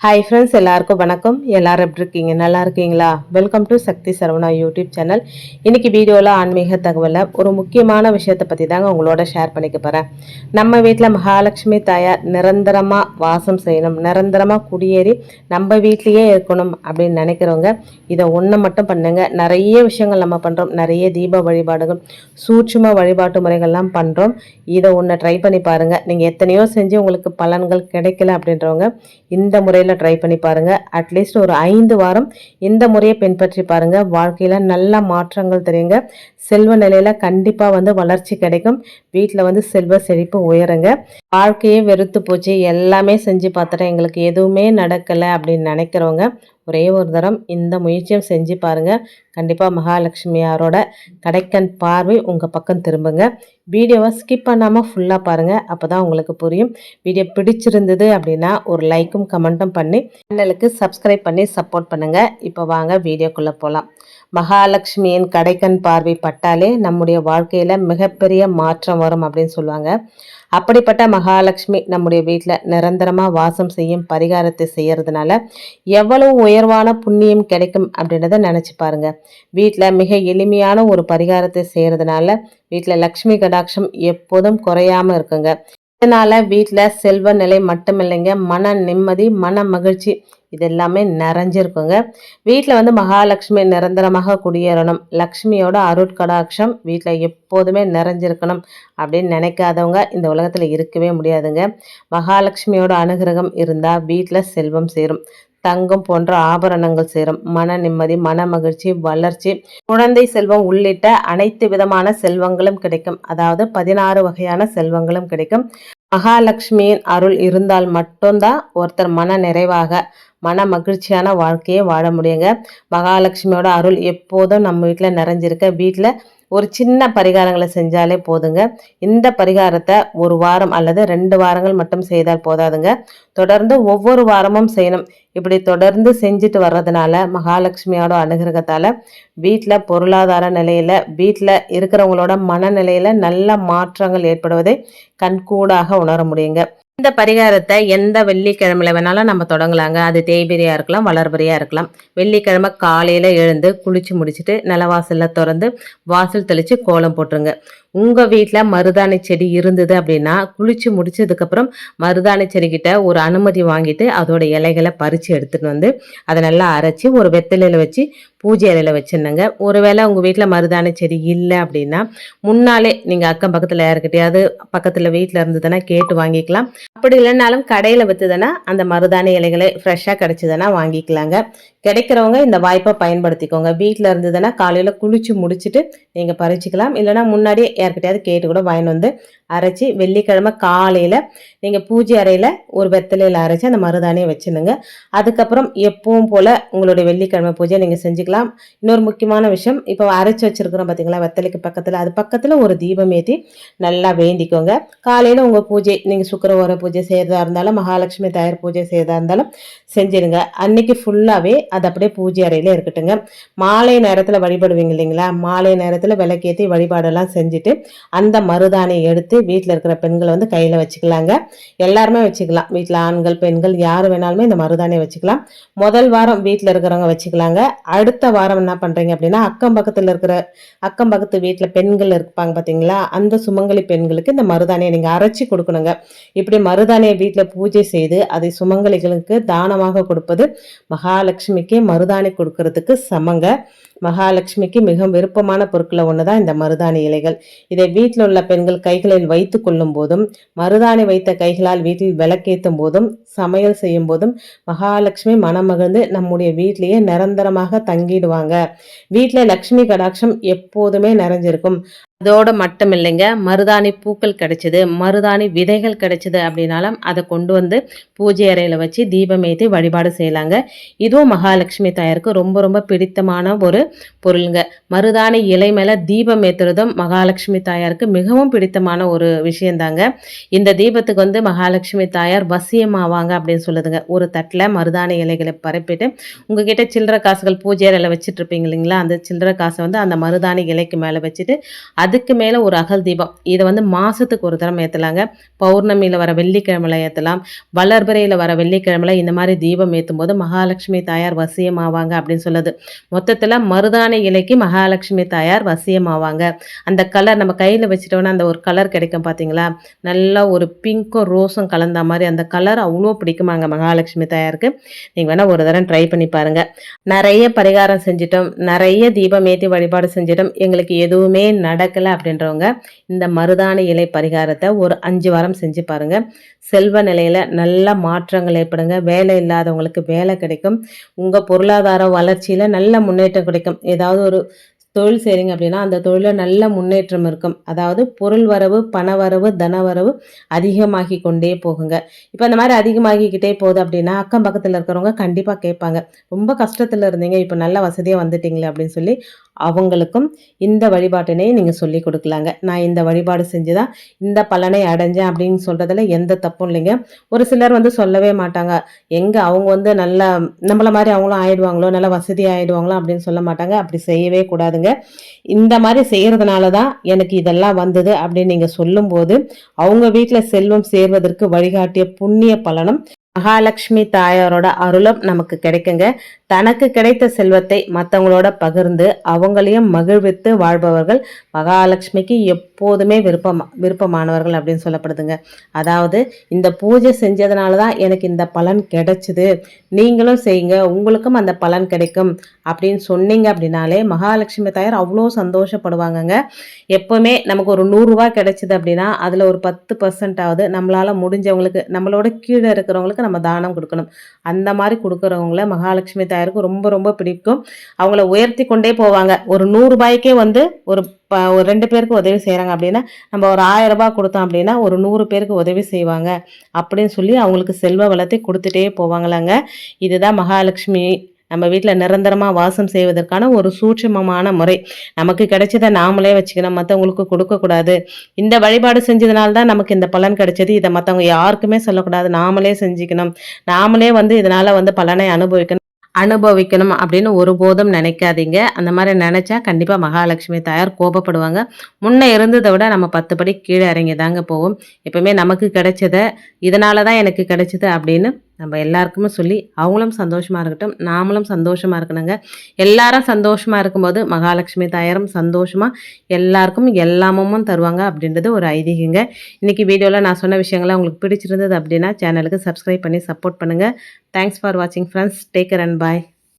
Hi friends எல்லாருக்கும் வணக்கம். எல்லோரும் எப்படி இருக்கீங்க? நல்லா இருக்கீங்களா? Welcome to Sakthi Saravana YouTube channel இன்றைக்கி வீடியோவில் ஆன்மீக தகவலில் ஒரு முக்கியமான விஷயத்தை பற்றி தாங்க உங்களோட ஷேர் பண்ணிக்க போகிறேன் நம்ம வீட்டில் மகாலட்சுமி தாயார் நிரந்தரமாக வாசம் செய்யணும் நிரந்தரமாக குடியேறி நம்ம வீட்லேயே இருக்கணும் அப்படின்னு நினைக்கிறவங்க இதை ஒன்று மட்டும் பண்ணுங்கள் நிறைய விஷயங்கள் நம்ம பண்ணுறோம் நிறைய தீப வழிபாடுகள் சூட்சும வழிபாட்டு முறைகள்லாம் பண்ணுறோம் இதை ஒன்று ட்ரை பண்ணி பாருங்கள் நீங்கள் எத்தனையோ செஞ்சு உங்களுக்கு பலன்கள் கிடைக்கல அப்படின்றவங்க இந்த முறையில் ட்ரை பண்ணி பாருங்கள் அட்லீஸ்ட் ஒரு ஐந்து வாரம் இந்த முறையை பின்பற்றி பாருங்கள் வாழ்க்கையில் நல்ல மாற்றங்கள் தெரியுங்க. செல்வ நிலையில் கண்டிப்பாக வந்து வளர்ச்சி கிடைக்கும். வீட்டில் வந்து செல்வ செழிப்பு உயருங்க. வாழ்க்கையே வெறுத்து போச்சு. எல்லாமே செஞ்சு பார்த்துட்டேன். எங்களுக்கு எதுவுமே நடக்கலை அப்படின்னு நினைக்கிறவங்க ஒரே ஒரு தரம் இந்த முயற்சியும் செஞ்சு பாருங்க. கண்டிப்பாக மகாலட்சுமியாரோட கடைக்கண் பார்வை உங்கள் பக்கம் திரும்புங்க. வீடியோவை ஸ்கிப் பண்ணாமல் ஃபுல்லாக பாருங்கள் அப்போ தான் உங்களுக்கு புரியும். வீடியோ பிடிச்சிருந்தது அப்படின்னா ஒரு லைக்கும் கமெண்ட்டும் பண்ணி சேனலுக்கு சப்ஸ்கிரைப் பண்ணி சப்போர்ட் பண்ணுங்கள் இப்போ வாங்க வீடியோக்குள்ளே போகலாம் மகாலட்சுமியின் கடைக்கண் பார்வை பட்டாலே நம்முடைய வாழ்க்கையில் மிகப்பெரிய மாற்றம் வரும் அப்படின்னு சொல்லுவாங்க. அப்படிப்பட்ட மகாலட்சுமி நம்முடைய வீட்டில் நிரந்தரமாக வாசம் செய்யும் பரிகாரத்தை செய்கிறதுனால எவ்வளவு உயர்வான புண்ணியம் கிடைக்கும் அப்படின்றத நினச்சி பாருங்கள் வீட்டில் மிக எளிமையான ஒரு பரிகாரத்தை செய்கிறதுனால வீட்டில் லக்ஷ்மி கடாட்சம் எப்போதும் குறையாம இருக்குங்க. இதனால் வீட்டில் செல்வ நிலை மட்டுமில்லைங்க. மன நிம்மதி மன மகிழ்ச்சி இது எல்லாமே நிறைஞ்சிருக்குங்க. வீட்டில் வந்து மகாலட்சுமி நிரந்தரமாக குடியேறணும். லக்ஷ்மியோட அருட்கடாட்சம் வீட்டில் எப்போதுமே நிறைஞ்சிருக்கணும் அப்படின்னு நினைக்காதவங்க இந்த உலகத்தில் இருக்கவே முடியாதுங்க. மகாலட்சுமியோட அனுகிரகம் இருந்தால் வீட்டில் செல்வம் சேரும். தங்கம் போன்ற ஆபரணங்கள் சேரும். மன நிம்மதி மன மகிழ்ச்சி வளர்ச்சி. குழந்தை செல்வம் உள்ளிட்ட அனைத்து விதமான செல்வங்களும் கிடைக்கும். அதாவது பதினாறு வகையான செல்வங்களும் கிடைக்கும். மகாலட்சுமியின் அருள் இருந்தால் மட்டும்தான் ஒருத்தர் மன நிறைவாக மன மகிழ்ச்சியான வாழ்க்கையை வாழ முடியுங்க. மகாலட்சுமியோட அருள் எப்போதும் நம்ம வீட்டில் நிறைஞ்சிருக்க. வீட்டில் ஒரு சின்ன பரிகாரங்களை செஞ்சாலே போதுங்க. இந்த பரிகாரத்தை ஒரு வாரம் அல்லது ரெண்டு வாரங்கள் மட்டும் செய்தால் போதாதுங்க. தொடர்ந்து ஒவ்வொரு வாரமும் செய்யணும். இப்படி தொடர்ந்து செஞ்சுட்டு வர்றதுனால மகாலட்சுமியோட அனுகிரகத்தால் வீட்டில் பொருளாதார நிலையில் வீட்டில் இருக்கிறவங்களோட மனநிலையில் நல்ல மாற்றங்கள் ஏற்படுவதை கண்கூடாக உணர முடியுங்க. இந்த பரிகாரத்தை எந்த வெள்ளிக்கிழமையில வேணாலும் நம்ம தொடங்கலாங்க. அது தேய்பிரியா இருக்கலாம் வளர்பிரியா இருக்கலாம். வெள்ளிக்கிழமை காலையில் எழுந்து குளிச்சு முடிச்சுட்டு நிலவாசலில் திறந்து வாசல் தெளித்து கோலம் போட்டுருங்க. உங்கள் வீட்டில் மருதாணி செடி இருந்தது அப்படின்னா குளிச்சு முடிச்சதுக்கப்புறம் மருதாணி செடிக்கிட்ட ஒரு அனுமதி வாங்கிட்டு அதோட இலைகளை பறித்து எடுத்துகிட்டு வந்து அதை நல்லா அரைச்சி ஒரு வெத்தலையில் வச்சு பூஜை இலையில் வச்சிருந்தங்க ஒருவேளை உங்கள் வீட்டில் மருதாணி செடி இல்லை அப்படின்னா முன்னாலே நீங்கள் அக்கம் பக்கத்தில் யாருக்கிட்டையாவது பக்கத்தில் வீட்டில் இருந்ததுன்னா கேட்டு வாங்கிக்கலாம். அப்படி இல்லைனாலும் கடையில் விற்றுதுன்னா அந்த மருதாணி இலைகளை ஃப்ரெஷ்ஷாக கிடச்சிதுன்னா வாங்கிக்கலாங்க. கிடைக்கிறவங்க இந்த வாய்ப்பை பயன்படுத்திக்கோங்க. வீட்டில் இருந்ததுன்னா காலையில் குளிச்சு முடிச்சுட்டு நீங்கள் பறிச்சிக்கலாம். இல்லைனா முன்னாடியே யார்கிட்டயாவது கேட்டு கூட வாங்கிட்டு வந்து அரைச்சி வெள்ளிக்கிழமை காலையில் நீங்கள் பூஜை அறையில் ஒரு வெத்தலையில் அரைச்சி அந்த மருதாணியை வச்சுருங்க அதுக்கப்புறம் எப்பவும் போல் உங்களுடைய வெள்ளிக்கிழமை பூஜை நீங்கள் செஞ்சுக்கலாம். இன்னொரு முக்கியமான விஷயம் இப்போ அரைச்சி வச்சுருக்கிறோம் பார்த்தீங்களா வெத்தலைக்கு பக்கத்தில். அது பக்கத்தில் ஒரு தீபம் ஏற்றி நல்லா வேண்டிக்கோங்க. காலையில் உங்கள் பூஜை நீங்கள் சுக்கரவார பூஜை பூஜை செய்கிறதா இருந்தாலும் மகாலட்சுமி தயார் பூஜை செய்கிறதா இருந்தாலும் செஞ்சிருங்க. அன்னைக்கு ஃபுல்லாகவே அது அப்படியே பூஜை அறையில் இருக்கட்டுங்க. மாலை நேரத்தில் வழிபடுவீங்க இல்லைங்களா? மாலை நேரத்தில் விளக்கேற்றி வழிபாடெல்லாம் செஞ்சுட்டு அந்த மருதாணியை எடுத்து வீட்டில் இருக்கிற பெண்களை வந்து கையில் வச்சுக்கலாங்க. எல்லாருமே வச்சுக்கலாம். வீட்டில் ஆண்கள் பெண்கள் யார் வேணாலுமே இந்த மருதாணியை வச்சுக்கலாம். முதல் வாரம் வீட்டில் இருக்கிறவங்க வச்சுக்கலாங்க. அடுத்த வாரம் என்ன பண்ணுறீங்க அப்படின்னா அக்கம் பக்கத்தில் இருக்கிற அக்கம் பக்கத்து வீட்டில் பெண்கள் இருப்பாங்க பார்த்தீங்களா அந்த சுமங்கலி பெண்களுக்கு இந்த மருதாணியை நீங்கள் அரைச்சி கொடுக்கணுங்க. இப்படி மருதாணியை வீட்டில் பூஜை செய்து அதை சுமங்கலிகளுக்கு தானமாக கொடுப்பது மகாலட்சுமிக்கு மருதாணி கொடுக்கறதுக்கு சமங்க. மகாலட்சுமிக்கு மிக விருப்பமான பொருட்களை ஒன்று தான் இந்த மருதாணி இலைகள். இதை வீட்டில் உள்ள பெண்கள் கைகளில் வைத்து கொள்ளும் போதும் மருதாணி வைத்த கைகளால் வீட்டில் விளக்கேற்றும் போதும் சமையல் செய்யும் போதும் மகாலட்சுமி மனமகிழ்ந்து நம்முடைய வீட்டிலேயே நிரந்தரமாக தங்கிடுவாங்க. வீட்டில் லக்ஷ்மி கடாட்சம் எப்போதுமே நிறைஞ்சிருக்கும். அதோடு மட்டும் இல்லைங்க மருதாணி பூக்கள் கிடைச்சது மருதாணி விதைகள் கிடைச்சிது அப்படின்னாலும் அதை கொண்டு வந்து பூஜை அறையில் வச்சு தீபம் ஏற்றி வழிபாடு செய்யலாங்க. இதுவும் மகாலட்சுமி தாயாருக்கு ரொம்ப ரொம்ப பிடித்தமான ஒரு பொருளுங்க. மருதாணி இலை மேலே தீபம் ஏற்றுறதும் மகாலட்சுமி தாயாருக்கு மிகவும் பிடித்தமான ஒரு விஷயந்தாங்க. இந்த தீபத்துக்கு வந்து மகாலட்சுமி தாயார் வசியமாவாங்க அப்படின்னு சொல்லுதுங்க. ஒரு தட்டில் மருதாணி இலைகளை பரப்பிட்டு உங்ககிட்ட சில்லற காசுகள் பூஜை அறையில் வச்சுட்டு இருப்பீங்க இல்லைங்களா? அந்த சில்லற காசை வந்து அந்த மருதாணி இலைக்கு மேலே வச்சுட்டு அதுக்கு மேலே ஒரு அகல் தீபம். இதை வந்து மாதத்துக்கு ஒரு தரம் ஏற்றலாங்க பௌர்ணமியில் வர வெள்ளி வெள்ளிக்கிழமையில் ஏற்றலாம் வளர்பிறையில் வர வெள்ளிக்கிழமையில் இந்த மாதிரி தீபம் ஏற்றும் போது மகாலட்சுமி தாயார் வசியமாவாங்க அப்படின்னு சொல்லுது. மொத்தத்தில் மருதாணி இலைக்கு மகாலட்சுமி தாயார் வசியமாவாங்க. அந்த கலர் நம்ம கையில் வச்சுட்டோன்னா அந்த ஒரு கலர் கிடைக்கும் பார்த்தீங்களா நல்லா ஒரு பிங்க்கும் ரோஸும் கலந்த மாதிரி அந்த கலர் அவ்வளோ பிடிக்குமாங்க மகாலட்சுமி தாயாருக்கு. நீங்கள் வேணால் ஒரு தரம் ட்ரை பண்ணி பாருங்கள் நிறைய பரிகாரம் செஞ்சிட்டோம். நிறைய தீபம் ஏற்றி வழிபாடு செஞ்சிட்டோம். எங்களுக்கு எதுவுமே நடக்கலை அப்படின்றவங்க இந்த மருதான இலை பரிகாரத்தை ஒரு அஞ்சு வாரம் செஞ்சு பாருங்கள் செல்வ நிலையில் நல்ல மாற்றங்கள் ஏற்படுங்க. வேலை இல்லாதவங்களுக்கு வேலை கிடைக்கும். உங்கள் பொருளாதார வளர்ச்சியில் நல்ல முன்னேற்றம் கிடைக்கும். ஏதாவது ஒரு தொழில் செய்கிறீங்க அப்படின்னா அந்த தொழிலில் நல்ல முன்னேற்றம் இருக்கும். அதாவது பொருள் வரவு பண வரவு தன வரவு அதிகமாகி கொண்டே போகுங்க. இப்போ அந்த மாதிரி அதிகமாகிக்கிட்டே போகுது அப்படின்னா அக்கம் பக்கத்தில் இருக்கிறவங்க கண்டிப்பாக கேட்பாங்க. ரொம்ப கஷ்டத்தில் இருந்தீங்க இப்போ நல்ல வசதியாக வந்துட்டீங்களே அப்படின்னு சொல்லி அவங்களுக்கும் இந்த வழிபாட்டினை நீங்கள் சொல்லி கொடுக்கலாங்க. நான் இந்த வழிபாடு செஞ்சு தான் இந்த பலனை அடைஞ்சேன் அப்படின்னு சொல்கிறதுல எந்த தப்பும் இல்லைங்க. ஒரு சிலர் வந்து சொல்லவே மாட்டாங்க. எங்கே அவங்க வந்து நல்லா நம்மள மாதிரி அவங்களும் ஆயிடுவாங்களோ நல்ல வசதி ஆயிடுவாங்களோ அப்படின்னு சொல்ல மாட்டாங்க. அப்படி செய்யவே கூடாதுங்க. இந்த மாதிரி செய்கிறதுனால தான் எனக்கு இதெல்லாம் வந்தது அப்படின்னு நீங்கள் சொல்லும்போது அவங்க வீட்டில் செல்வம் சேர்வதற்கு வழிகாட்டிய புண்ணிய பலனும் மகாலட்சுமி தாயாரோட அருளும் நமக்கு கிடைக்குங்க. தனக்கு கிடைத்த செல்வத்தை மற்றவங்களோட பகிர்ந்து அவங்களையும் மகிழ்வித்து வாழ்பவர்கள் மகாலட்சுமிக்கு எப்போதுமே விருப்பம் விருப்பமானவர்கள் அப்படின்னு சொல்லப்படுதுங்க. அதாவது இந்த பூஜை செஞ்சதுனால தான் எனக்கு இந்த பலன் கிடைச்சிது. நீங்களும் செய்யுங்க உங்களுக்கும் அந்த பலன் கிடைக்கும் அப்படின்னு சொன்னீங்க அப்படின்னாலே மகாலட்சுமி தாயார் அவ்வளோ சந்தோஷப்படுவாங்கங்க. எப்போவுமே நமக்கு ஒரு நூறுரூவா கிடைச்சிது அப்படின்னா அதில் ஒரு பத்து பர்சன்ட் நம்மளால் முடிஞ்சவங்களுக்கு நம்மளோட கீழே இருக்கிறவங்களுக்கு நம்ம தானம் கொடுக்கணும். அந்த மாதிரி கொடுக்குறவங்கள மகாலட்சுமி தாயாருக்கு ரொம்ப ரொம்ப பிடிக்கும். அவங்கள உயர்த்தி கொண்டே போவாங்க. ஒரு நூறுரூபாய்க்கே வந்து ஒரு ப ஒரு ரெண்டு பேருக்கு உதவி செய்கிறாங்க அப்படின்னா நம்ம ஒரு ஆயிரம் ரூபாய் கொடுத்தோம் அப்படின்னா ஒரு நூறு பேருக்கு உதவி செய்வாங்க. அப்படின்னு சொல்லி அவங்களுக்கு செல்வ வளத்தை கொடுத்துட்டே போவாங்களாங்க. இதுதான் மகாலட்சுமி நம்ம வீட்டில் நிரந்தரமாக வாசம் செய்வதற்கான ஒரு சூட்சமமான முறை. நமக்கு கிடைச்சதை நாமளே வச்சுக்கணும். மற்றவங்களுக்கு கொடுக்கக்கூடாது. இந்த வழிபாடு செஞ்சதுனால தான் நமக்கு இந்த பலன் கிடைச்சது. இதை மற்றவங்க யாருக்குமே சொல்லக்கூடாது. நாமளே செஞ்சுக்கணும். நாமளே வந்து இதனால் வந்து பலனை அனுபவிக்கணும். அனுபவிக்கணும் அப்படின்னு ஒருபோதும் நினைக்காதீங்க. அந்த மாதிரி நினச்சா கண்டிப்பாக மகாலட்சுமி தாயார் கோபப்படுவாங்க. முன்னே இருந்ததை விட நம்ம பத்து படி கீழே இறங்கி தாங்க போவோம். எப்பவுமே நமக்கு கிடைச்சத இதனால தான் எனக்கு கிடைச்சது அப்படின்னு நம்ம எல்லாருக்குமே சொல்லி அவங்களும் சந்தோஷமாக இருக்கட்டும் நாமளும் சந்தோஷமாக இருக்கணுங்க. எல்லாரும் சந்தோஷமாக இருக்கும்போது மகாலட்சுமி தாயாரும் சந்தோஷமாக எல்லாருக்கும் எல்லாமும் தருவாங்க அப்படின்றது ஒரு ஐதீகங்க. இன்றைக்கி வீடியோவில் நான் சொன்ன விஷயங்கள்லாம் உங்களுக்கு பிடிச்சிருந்தது அப்படின்னா சேனலுக்கு சப்ஸ்கிரைப் பண்ணி சப்போர்ட் பண்ணுங்கள் தேங்க்ஸ் ஃபார் வாட்சிங் ஃப்ரெண்ட்ஸ் டேக் அண்ட் பாய்